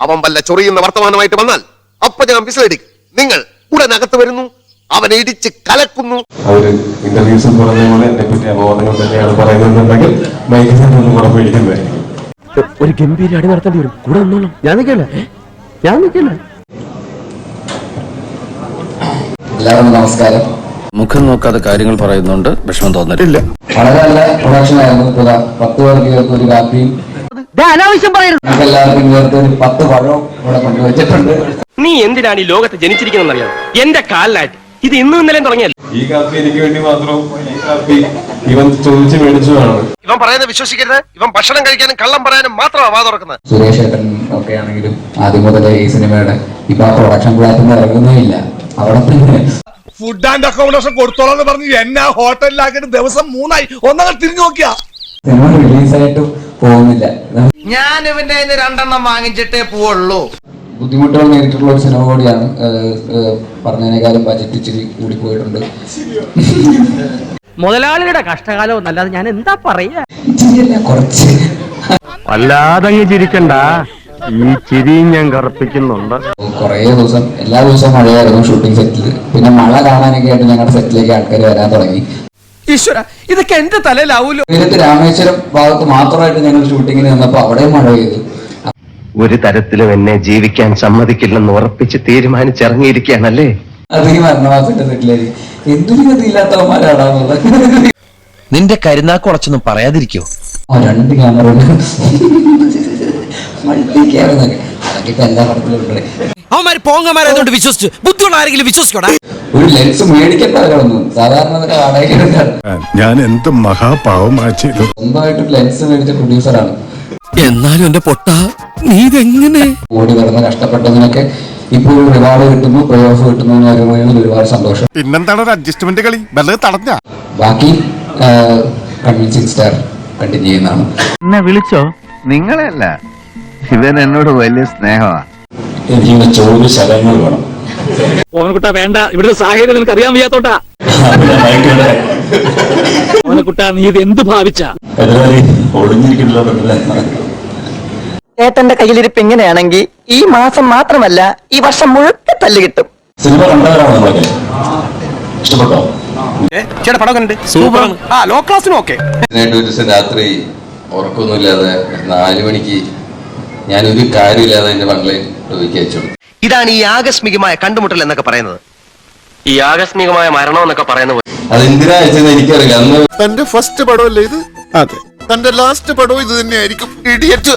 അവൻ വല്ല ചൊറിയുന്ന വർത്തമാനമായിട്ട് വന്നാൽ അപ്പൊ ഞാൻ വിസിലടിക്കും. നിങ്ങൾ ഉടൻ അകത്ത് വരുന്നു അവനെ ഇടിച്ച് കലക്കുന്നു. അവർ ഇന്റർവ്യൂസിൽ പറഞ്ഞ പോലെ എന്നെ പറ്റി അപവാദങ്ങൾ തന്നെയാണ് പറയുന്നതെന്നുണ്ടെങ്കിൽ മൈക്കിൽ തന്നെ ഒന്നും കൂടെ പേടിക്കുന്നതായിരിക്കും ഒരു ഗംഭീര അടി നടത്തേണ്ടി വരും. കൂടെ നിന്നോളാം. ഞാൻ നിൽക്കല്ലേ. ഞാൻ നിൽക്കല്ലേ. എല്ലാവർക്കും നമസ്കാരം. മുഖം നോക്കാതെ കാര്യങ്ങൾ പറയുന്നുണ്ട് വിഷമം തോന്നിട്ടില്ല വളരെ നല്ല പ്രൊഡക്ഷൻ ആയിരുന്നു. പത്ത് പേർക്ക് ഒരു കാപ്പിയും അനാവശ്യം പറയരുത് നമുക്ക് എല്ലാവർക്കും ചേർത്ത് ഒരു പത്ത് പഴവും ഇവിടെ കൊണ്ടുവച്ചിട്ടുണ്ട്. നീ എന്തിനാണ് ഈ ലോകത്ത് ജനിച്ചിരിക്കുന്നറിയാം എന്റെ കാലിലായിട്ട് ഇത് ഇന്നും ഇന്നലെയും തുടങ്ങിയല്ല? ഈ കാപ്പി എനിക്ക് വേണ്ടി മാത്രം ഈ കാപ്പി ഇവൻ ചോദിച്ച് മേടിച്ചതാണ് ഇവൻ പറയുന്നത് വിശ്വസിക്കരുത്. ഇവൻ ഭക്ഷണം കഴിക്കാനും കള്ളം പറയാനും മാത്രമാണ് വാ തുറക്കുന്നത് സുരേഷ് ഏട്ടൻ ഒക്കെ ആണെങ്കിലും ആദ്യം മുതലേ ഈ സിനിമയുടെ ഇപ്പൊ ആ പ്രൊഡക്ഷൻ പ്ലാറ്റിൽ ഇറങ്ങുന്നേ ഇല്ല. അവിടെ തന്നെ ഫുഡ് ആൻഡ് അക്കോമഡേഷൻ കൊടുത്തോളാം എന്ന് പറഞ്ഞ് എന്നെ ഹോട്ടലിലാക്കിയിട്ട് ദിവസം മൂന്നായി. ഒന്നങ്ങൾ തിരിഞ്ഞു നോക്കിയാ. സിനിമ റിലീസായിട്ട് പോകുന്നില്ല. ഞാൻ ഇവന്റെ രണ്ടെണ്ണം വാങ്ങിച്ചിട്ടേ പോവുള്ളൂ. ബുദ്ധിമുട്ടുകൾ നേരിട്ടുള്ള ഒരു സിനിമ കൂടിയാണ്. പറഞ്ഞതിനേക്കാളും ബജറ്റ് ഇച്ചിരി കൂടി പോയിട്ടുണ്ട്. മുതലാളിയുടെ കഷ്ടകാലം അല്ലാതെ ഞാൻ എന്താ പറയാ? കുറച്ച്. വല്ലാതങ്ങ് ചിരിക്കണ്ട. ഈ ചിരിയും ഞാൻ കറുപ്പിക്കുന്നുണ്ട്. കുറേ ദിവസം എല്ലാ ദിവസവും മഴയായിരുന്നു ഷൂട്ടിംഗ് സെറ്റിൽ പിന്നെ മഴ കാണാനൊക്കെ ആയിട്ട് ഞങ്ങളുടെ സെറ്റിലേക്ക് ആൾക്കാർ വരാൻ തുടങ്ങി. ഈശ്വര ഇതൊക്കെ എന്റെ തലയിലാവൂലോ? രാമേശ്വരം ഭാഗത്ത് മാത്രമായിട്ട് ഞങ്ങൾ ഷൂട്ടിങ്ങിന് നിന്നപ്പോൾ അവിടെ മഴ പെയ്തു. ഒരു തരത്തിലും എന്നെ ജീവിക്കാൻ സമ്മതിക്കില്ലെന്ന് ഉറപ്പിച്ച് തീരുമാനിച്ചിറങ്ങിയിരിക്കുകയാണല്ലേ? അത് ഈ മരണവാസന്റെ സെറ്റിലേക്ക് എന്തൊരു ഗതിയില്ലാത്തവന്മാരാണെന്നുള്ളത് നിന്റെ കരുനാക്കുളച്ചൊന്നും പറയാതിരിക്കോ? ആ രണ്ട് ക്യാമറ മൾട്ടി ക്യാമറ അതൊക്കെ ഇപ്പൊ എല്ലാ പടത്തിലും അവന്മാര് പോങ്ങന്മാരായതുകൊണ്ട് വിശ്വസിച്ചു. ബുദ്ധിയുള്ള ആരെങ്കിലും വിശ്വസിക്കോടാ? ഒരു ലെൻസ് മേടിക്കേണ്ടവരൊന്നും സാധാരണ ഒരു വാടകയ്ക്കെടുക്കാണ് ഞാൻ എന്ത് മഹാപാവമാ ചെയ്തു. സ്വന്തമായിട്ട് ഒരു ലെൻസ് മേടിച്ച പ്രൊഡ്യൂസറാണ് എന്നാലും എന്റെ പൊട്ട നീ ഇതെങ്ങനെ? ഓടി കിടന്ന് കഷ്ടപ്പെട്ടതിനൊക്കെ ഇപ്പോൾ റിവാർഡ് കിട്ടുന്നു പ്രേ ഓഫ് കിട്ടുന്നു എന്ന് പറയുമ്പോൾ ഒരുപാട് സന്തോഷം. പിന്നെന്താണ് ഒരു അഡ്ജസ്റ്റ്മെന്റ് കളി? വല്ലത് തടഞ്ഞ? ബാക്കി കൺവിൻസിങ് സ്റ്റാർ കണ്ടിന്യൂ ചെയ്യുന്നതാണ്. എന്നെ വിളിച്ചോ? നിങ്ങളെയല്ല. ഇവൻ എന്നോട് വലിയ സ്നേഹമാണ് എനിക്ക് ചോദ്യ ശരങ്ങൾ വേണം. ഓനക്കുട്ട വേണ്ട. ഇവിടുത്തെ സാഹചര്യം നിനക്ക് അറിയാൻ വയ്യാത്തോട്ടാ ഓമനക്കുട്ട നീ ഇത് എന്ത് ഭാവിച്ച? ഏട്ടന്റെ കയ്യിലിരിപ്പ് ഇങ്ങനെയാണെങ്കിൽ ഈ മാസം മാത്രമല്ല ഈ വർഷം മുഴുവൻ തല്ല് കിട്ടും. സിനിമ കണ്ടവരാണ് നമ്മളൊക്കെ? ഇഷ്ടപ്പെട്ടോ? ചേട്ടാ പടം കണ്ട് സൂപ്പർ ആ ലോ ക്ലാസ്സിനും ഓക്കെ ഇതിനായിട്ട് ഒരു രാത്രി ഉറക്കമൊന്നുമില്ലാതെ നാല് മണിക്ക് ഞാനൊരു കാര്യമില്ലാതെ എന്റെ മകളെ ടോയ്ക്ക് അയച്ചു ഇതാണ് ഈ ആകസ്മികമായ കണ്ടുമുട്ടൽ എന്നൊക്കെ പറയുന്നത്. ഈ ആകസ്മികമായ മരണം എന്നൊക്കെ പറയുന്നത് അതെന്തിനാ അയച്ചതെന്ന് എനിക്കറിയില്ല. അന്ന് തന്റെ ഫസ്റ്റ് പടമല്ലേ ഇത്? അതെ. തന്റെ ലാസ്റ്റ് പടവും ഇത് തന്നെയായിരിക്കും. ഇടിയറ്റ്